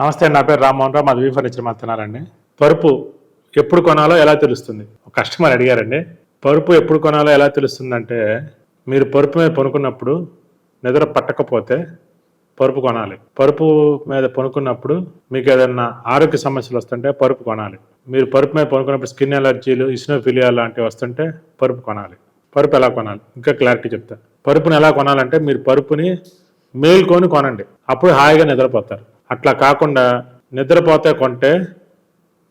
నమస్తే నా పేరు రామ్మోహన్ రావు మాది వీ ఫర్నిచర్ మాట్లాడారండి పరుపు ఎప్పుడు కొనాలో ఎలా తెలుస్తుంది? ఒక కస్టమర్ అడిగారండి. పరుపు ఎప్పుడు కొనాలో ఎలా తెలుస్తుందంటే మీరు పరుపు మీద పనుకున్నప్పుడు నిద్ర పట్టకపోతే పరుపు కొనాలి. పరుపు మీద పనుకున్నప్పుడు మీకు ఏదైనా ఆరోగ్య సమస్యలు వస్తుంటే పరుపు కొనాలి. మీరు పరుపు మీద పనుకున్నప్పుడు స్కిన్ ఎలర్జీలు ఇస్నోఫిలియా లాంటివి వస్తుంటే పరుపు కొనాలి. పరుపు ఎలా కొనాలి? ఇంకా క్లారిటీ చెప్తా. పరుపుని ఎలా కొనాలంటే మీరు పరుపుని మేల్కొని కొనండి. అప్పుడు హాయిగా నిద్రపోతారు. అట్లా కాకుండా నిద్రపోతే కొంటే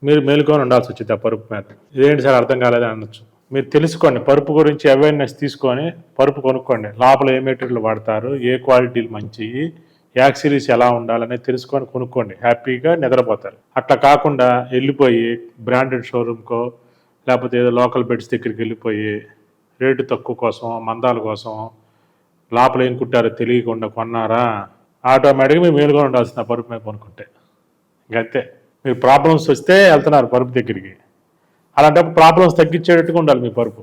మీరు మేలుకొని ఉండాల్సి వచ్చింది ఆ పరుపు మీద. ఇదేంటి సార్ అర్థం కాలేదని అనొచ్చు. మీరు తెలుసుకోండి పరుపు గురించి అవేర్నెస్ తీసుకొని పరుపు కొనుక్కోండి. లోపల ఏ మెటీరియల్ వాడతారు ఏ క్వాలిటీలు మంచివి యాక్సిరీస్ ఎలా ఉండాలనేది తెలుసుకొని కొనుక్కోండి. హ్యాపీగా నిద్రపోతారు. అట్లా కాకుండా వెళ్ళిపోయి బ్రాండెడ్ షోరూమ్కో లేకపోతే ఏదో లోకల్ బెడ్స్ దగ్గరికి వెళ్ళిపోయి రేటు తక్కువ కోసం మందాల కోసం లోపల ఏం కుట్టారో తెలియకుండా కొన్నారా? ఆటోమేటిక్గా మీరు మేలుగా ఉండాల్సిన పరుపు మీద కొనుక్కుంటే ఇంకంతే మీరు ప్రాబ్లమ్స్ వస్తే వెళ్తున్నారు పరుపు దగ్గరికి. అలాంటప్పుడు ప్రాబ్లమ్స్ తగ్గించేటట్టుగా ఉండాలి మీ పరుపు.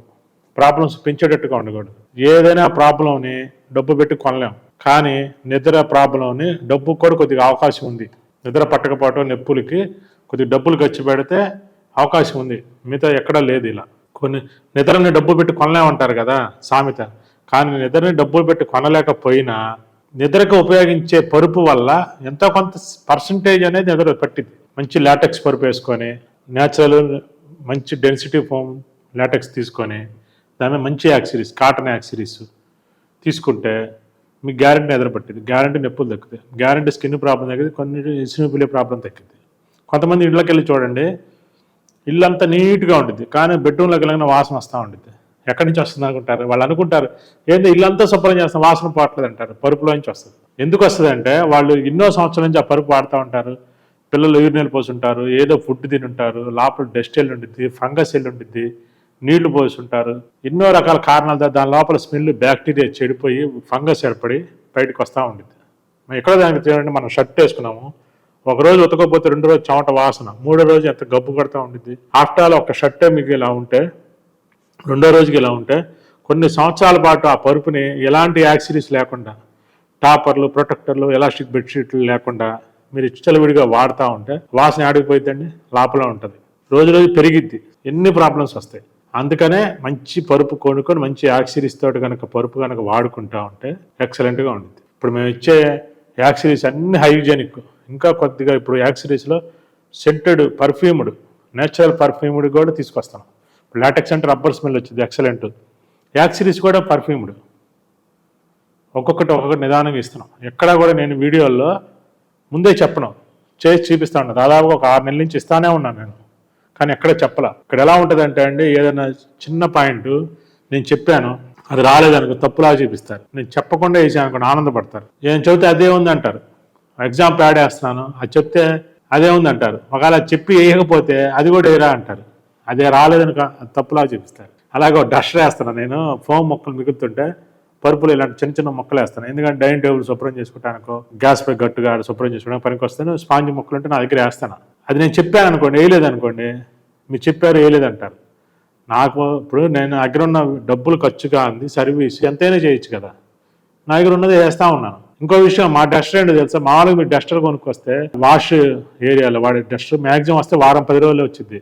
ప్రాబ్లమ్స్ పెంచేటట్టుగా ఉండకూడదు. ఏదైనా ప్రాబ్లంని డబ్బు పెట్టి కొనలేం. కానీ నిద్ర ప్రాబ్లంని డబ్బు కూడా కొద్దిగా అవకాశం ఉంది. నిద్ర పట్టకపోవటం నొప్పులకి కొద్దిగా డబ్బులు ఖర్చు పెడితే అవకాశం ఉంది. మిగతా ఎక్కడా లేదు ఇలా. కొన్ని నిద్రని డబ్బు పెట్టి కొనలేమంటారు కదా సామెత. కానీ నిద్రని డబ్బులు పెట్టి కొనలేకపోయినా నిద్రకు ఉపయోగించే పరుపు వల్ల ఎంతో కొంత పర్సంటేజ్ అనేది నిద్ర పట్టింది. మంచి లాటెక్స్ పరుపు వేసుకొని న్యాచురల్ మంచి డెన్సిటీ ఫోమ్ లాటెక్స్ తీసుకొని దాని మంచి యాక్సిరీస్ కాటన్ యాక్సిరీస్ తీసుకుంటే మీకు గ్యారంటీ నిద్ర పట్టింది. గ్యారంటీ నొప్పులు తగ్గుతాయి. గ్యారంటీ స్కిన్ ప్రాబ్లం తగ్గింది కొన్ని ఇసునొప్పిలే ప్రాబ్లం తగ్గింది కొంతమంది ఇళ్ళకి వెళ్ళి చూడండి ఇల్లంతా నీట్గా ఉంటుంది కానీ బెడ్రూమ్లోకి వెళ్ళిన వాసన వస్తూ ఉంటుంది ఎక్కడి నుంచి వస్తుంది అనుకుంటారు? వాళ్ళు అనుకుంటారు ఏంటో ఇల్లంతా శుభ్రం చేస్తాం వాసన పోవట్లేదు అంటారు పరుపులో నుంచి వస్తుంది. ఎందుకు వస్తుంది అంటే వాళ్ళు ఎన్నో సంవత్సరాల నుంచి ఆ పరుపు వాడుతూ ఉంటారు. పిల్లలు యూరినల్ పోసుంటారు ఏదో ఫుడ్ తినుంటారు లోపల డస్ట్ ఎల్లు ఉంటుంది ఫంగస్ ఎల్లు ఉంటుంది నీళ్ళు పోసి ఉంటారు. ఎన్నో రకాల కారణాలతో దాని లోపల స్మెల్ బ్యాక్టీరియా చెడిపోయి ఫంగస్ ఏర్పడి బయటకు వస్తూ ఉంటుంది మనం ఎక్కడ దానికి చూడండి మనం షర్ట్ వేసుకున్నాము. ఒక రోజు ఉతకపోతే రెండు రోజు చెమట వాసన మూడో రోజు ఎంత గబ్బు కొడతా ఉంటుంది ఆఫ్టర్ ఆల్ ఒక షర్టే మీకు ఇలా ఉంటే రెండో రోజుకి ఇలా ఉంటే కొన్ని సంవత్సరాల పాటు ఆ పరుపుని ఎలాంటి యాక్సిరీస్ లేకుండా టాపర్లు ప్రొటెక్టర్లు ఎలాస్టిక్ బెడ్షీట్లు లేకుండా మీరు విడిగా వాడుతూ ఉంటే వాసన ఆడిపోయిద్దండి లోపల ఉంటుంది. రోజు రోజు పెరిగిద్ది ఎన్ని ప్రాబ్లమ్స్ వస్తాయి. అందుకనే మంచి పరుపు కొనుక్కొని మంచి యాక్సిరీస్ తోటి కనుక పరుపు కనుక వాడుకుంటా ఉంటే ఎక్సలెంట్గా ఉంటుంది. ఇప్పుడు మేము ఇచ్చే యాక్సిరీస్ అన్ని హైజెనిక్ ఇంకా కొద్దిగా ఇప్పుడు యాక్సిరీస్లో సెంటెడ్ పర్ఫ్యూమ్డ్ నేచురల్ పర్ఫ్యూమ్డ్ కూడా తీసుకొస్తాం. లాటెక్స్ అంటే రబ్బర్ స్మెల్ వచ్చింది ఎక్సలెంట్ యాక్సిరీస్ కూడా పర్ఫ్యూమ్డ్. ఒక్కొక్కటి ఒక్కొక్కటి నిదానంగా ఇస్తున్నాం. ఎక్కడా కూడా నేను వీడియోల్లో ముందే చెప్పను. చేసి చూపిస్తాను దాదాపుగా ఒక ఆరు నెలల నుంచి ఇస్తానే ఉన్నాను నేను. కానీ ఎక్కడ చెప్పలా. ఇక్కడ ఎలా ఉంటుందంటే అండి ఏదైనా చిన్న పాయింట్ నేను చెప్పాను. అది రాలేదనుకో తప్పులా చూపిస్తారు. నేను చెప్పకుండా వేసాను అనుకోండి ఆనందపడతారు. ఏం చెబితే అదే ఉంది అంటారు ఎగ్జాంపుల్ యాడ్ వేస్తున్నాను. అది చెప్తే అదే ఉంది అంటారు ఒకవేళ చెప్పి వేయకపోతే అది కూడా వేయరా అంటారు. అదే రాలేదనుకో తప్పులా చూపిస్తారు. అలాగే డస్ట్ వేస్తున్నాను నేను ఫోమ్ మొక్కలు మిగులుతుంటే పరుపులు ఇలాంటి చిన్న చిన్న మొక్కలు వేస్తాను. ఎందుకంటే డైనింగ్ టేబుల్ శుభ్రం చేసుకోవటానికో గ్యాస్ పై గట్టుగా శుభ్రం చేసుకోవడానికి పనికి వస్తాను స్పాంజ్ మొక్కలు ఉంటే నా దగ్గర వేస్తాను. అది నేను చెప్పాను అనుకోండి వేయలేదు అనుకోండి మీరు చెప్పారు వేయలేదంటారు. నాకు ఇప్పుడు నేను దగ్గర ఉన్న డబ్బులు ఖర్చుగా ఉంది సర్వీస్ ఎంతైనా చేయొచ్చు కదా. నా దగ్గర ఉన్నది వేస్తా ఉన్నాను. ఇంకో విషయం మా డస్టర్ ఏంటో తెలుసా? మామూలుగా మీరు డస్టర్ కొనుక్కొస్తే వాష్ ఏరియాలో వాడి డస్టర్ మ్యాక్సిమం వస్తే వారం పది రోజులు వచ్చింది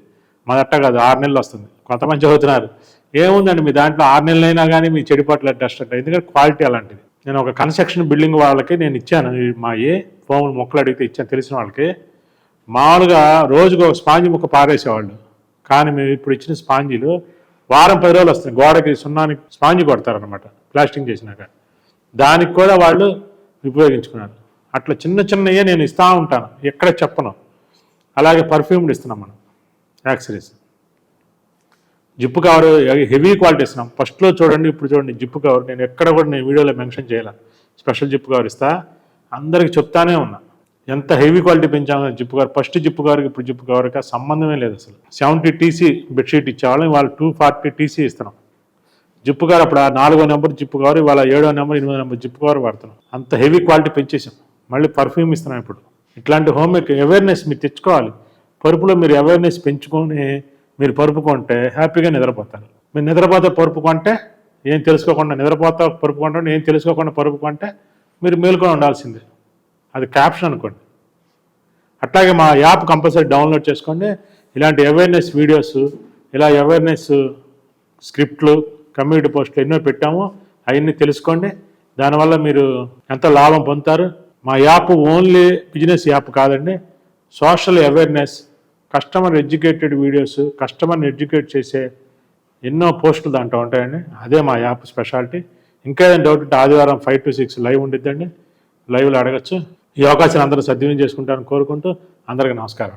మాది అట్ట కాదు ఆరు నెలలు వస్తుంది. కొంతమంది చదువుతున్నారు. ఏముందండి మీ దాంట్లో ఆరు నెలలు అయినా కానీ మీ చెడిపోవట్లేదు డస్ట్ అంటే ఎందుకంటే క్వాలిటీ అలాంటిది. నేను ఒక కన్స్ట్రక్షన్ బిల్డింగ్ వాళ్ళకి నేను ఇచ్చాను. మా ఏ ఫోన్ మొక్కలు అడిగితే ఇచ్చాను తెలిసిన వాళ్ళకి. మామూలుగా రోజుకు ఒక స్పాంజి ముక్క పారేసేవాళ్ళు. కానీ మేము ఇప్పుడు ఇచ్చిన స్పాంజీలు వారం పది రోజులు వస్తుంది. గోడకి సున్నానికి స్పాంజి కొడతారనమాట ప్లాస్టింగ్ చేసినాక. దానికి కూడా వాళ్ళు ఉపయోగించుకున్నారు. అట్లా చిన్న చిన్నయే నేను ఇస్తూ ఉంటాను. ఎక్కడ చెప్పను. అలాగే పర్ఫ్యూమ్డ్ ఇస్తున్నాం మనం. Accessories. Zip cover heavy quality ఇస్తున్నాం ఫస్ట్లో చూడండి ఇప్పుడు చూడండి జిప్పు కవర్. నేను ఎక్కడ కూడా నేను వీడియోలో మెన్షన్ చేయాల. స్పెషల్ జిప్పు కవర్ ఇస్తా. అందరికి చెప్తానే ఉన్నా. ఎంత హెవీ క్వాలిటీ పెంచాము జిప్పు కవర్. ఫస్ట్ జిప్పు కవర్కి ఇప్పుడు జిప్పు కవర్కి సంబంధమే లేదు అసలు. సెవెంటీ టీసీ బెడ్షీట్ ఇచ్చేవాళ్ళం. వాళ్ళు టూ ఫార్టీ టీసీ ఇస్తున్నాం. జిప్పు కవర్ అప్పుడు ఆ నాలుగో నెంబర్ జిప్పు కవర్ ఇవాళ ఏడో నెంబర్ ఎనిమిదో నెంబర్ జిప్పు కవర్ వాడుతున్నాం. అంత హెవీ క్వాలిటీ పెంచేసాం. మళ్ళీ పర్ఫ్యూమ్ ఇస్తున్నాం ఇప్పుడు. ఇట్లాంటి హోమ్ మేక్ అవేర్నెస్ మీరు తెచ్చుకోవాలి. పరుపులో మీరు అవేర్నెస్ పెంచుకొని మీరు పరుపు కొంటే హ్యాపీగా నిద్రపోతారు. మీరు నిద్రపోతే పరుపు కొంటే ఏం తెలుసుకోకుండా నిద్రపోతా పరుపు కొంటే ఏం తెలుసుకోకుండా పరుపు కొంటే మీరు మేలుకొని ఉండాల్సిందే. అది క్యాప్షన్ అనుకోండి. అట్లాగే మా యాప్ కంపల్సరీ డౌన్లోడ్ చేసుకోండి. ఇలాంటి అవేర్నెస్ వీడియోస్ ఇలా అవేర్నెస్ స్క్రిప్ట్లు కమ్యూనిటీ పోస్టులు ఎన్నో పెట్టాము. అవన్నీ తెలుసుకోండి. దానివల్ల మీరు ఎంత లాభం పొందుతారు? మా యాప్ ఓన్లీ బిజినెస్ యాప్ కాదండి. Social awareness customer educated videos కస్టమర్ని ఎడ్యుకేట్ చేసే ఎన్నో పోస్టులు దాంట్లో ఉంటాయండి. అదే మా యాప్ స్పెషాలిటీ. ఇంకా ఏదైనా డౌట్ ఉంటే ఆదివారం ఫైవ్ టు సిక్స్ లైవ్ ఉండిద్దండి. లైవ్లో అడగచ్చు. ఈ అవకాశాన్ని అందరూ సద్వినియోగం చేసుకుంటారని కోరుకుంటూ అందరికీ నమస్కారం.